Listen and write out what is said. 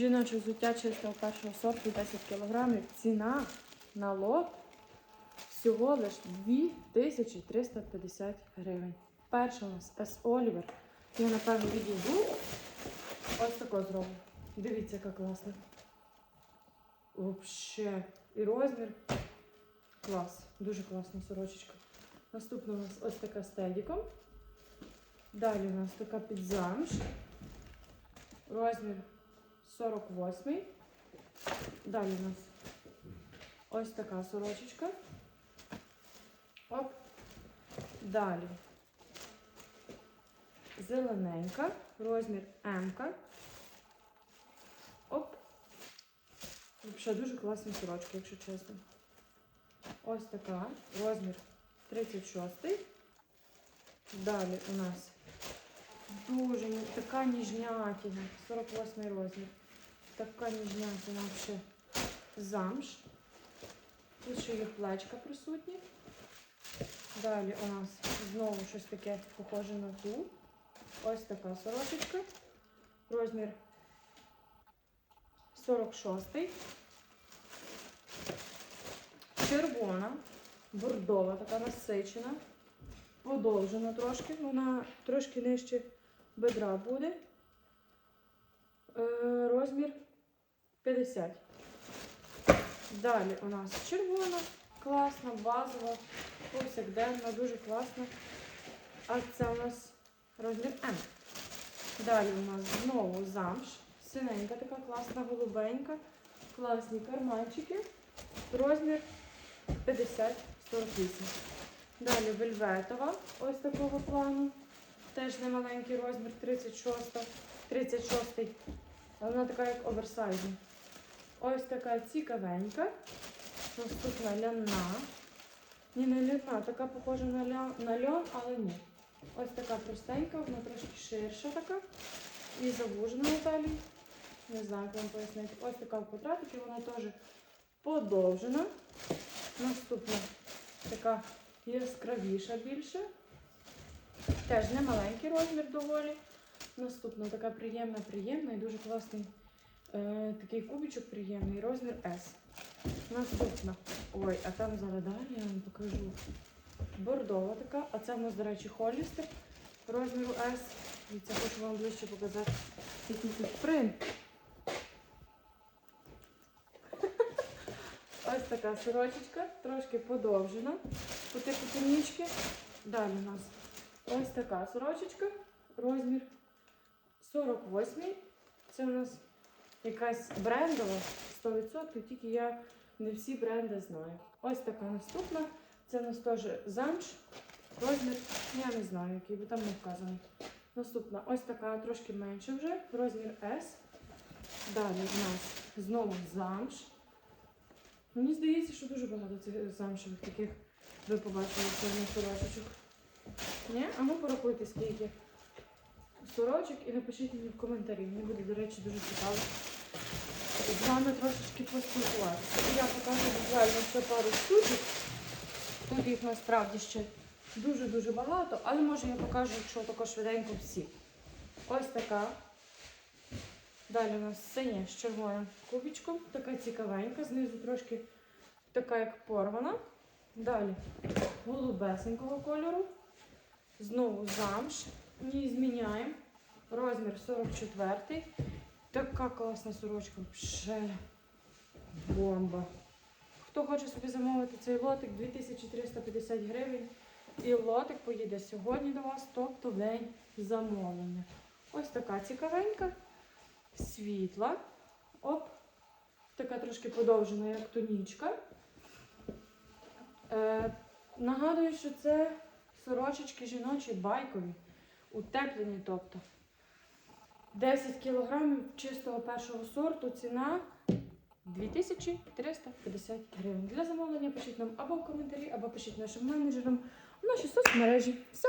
Жіноче взуття чистого першого сорту 10 кг. Ціна на лот всього лиш 2350 гривень. Перша у нас S. Oliver. Я напевно відійду. Ось тако зроблю. Дивіться, яка класна. Вообще. І розмір. Клас. Дуже класна сорочечка. Наступна у нас ось така з тедіком. Далі у нас така під замш. Розмір 48. Далі у нас ось така сорочечка. Оп. Далі. Зелененька. Розмір М. Оп. Взагалі дуже класні сорочки, якщо чесно. Ось така. Розмір 36. Далі у нас дуже така ніжнятина. 48 розмір. Така ніжнятина взагалі. Замш. Тут ще є плечка присутні. Далі у нас знову щось таке похоже на ту. Ось така сорочечка. Розмір 46. Червона, бордова, така насичена, подовжена трошки. Вона трошки нижче бедра буде. Е, розмір 50. Далі у нас червона, класна, базова, повсякденна, дуже класна. А це у нас розмір М. Далі у нас знову замш. Синенька така класна, голубенька. Класні карманчики. Розмір 50-48. Далі вельветова, ось такого плану. Теж немаленький розмір 36. 36. Вона така, як оверсайзна. Ось така цікавенька. Наступна ляна. Ні, не ляна, така похожа на льон, на льон, але ні. Ось така простенька, вона трошки ширша така. І завужена на. Не знаю, як вам пояснити. Ось така в квадратики, вона теж подовжена. Наступна така яскравіша більше. Теж не маленький розмір доволі. Наступна така приємна, приємна і дуже класний е, такий кубичок приємний, розмір S. Наступна. Ой, а там зараз я вам покажу. Бордова така, а це в нас, до речі, Холістер розміру S. І це хочу вам ближче показати який тут принт. Ось така сорочечка, трошки подовжена, по типу тунічки. Далі у нас ось така сорочечка, розмір 48. Це у нас якась брендова 100%, тільки я не всі бренди знаю. Ось така наступна. Це у нас теж замш. Розмір, я не знаю, який, бо там не вказано. Наступна ось така трошки менше вже, розмір S. Далі у нас знову замш. Мені здається, що дуже багато цих замшевих таких ви побачили сьогодні сорочок. Ні? А ну порахуйте, скільки сорочок і напишіть мені в коментарі. Мені буде, до речі, дуже цікаво з вами трошечки поспілкуватися. Я покажу буквально ще пару штучок. Тут їх насправді ще дуже-дуже багато, але може я покажу, якщо тако швиденько всі. Ось така. Далі у нас синя з червоним кубічком, така цікавенька, знизу трошки така, як порвана. Далі голубесенького кольору. Знову замш. Не зміняємо. Розмір 44. Така класна сорочка. Ще бомба. Хто хоче собі замовити цей лотик 2350 гривень. І лотик поїде сьогодні до вас, тобто день замовлення. Ось така цікавенька, світла. Оп. Така трошки подовжена, як тонічка. Е, нагадую, що це сорочечки жіночі байкові, утеплені, тобто. 10 кілограмів чистого першого сорту, ціна 2350 гривень. Для замовлення пишіть нам або в коментарі, або пишіть нашим менеджерам в нашій соцмережі. Все.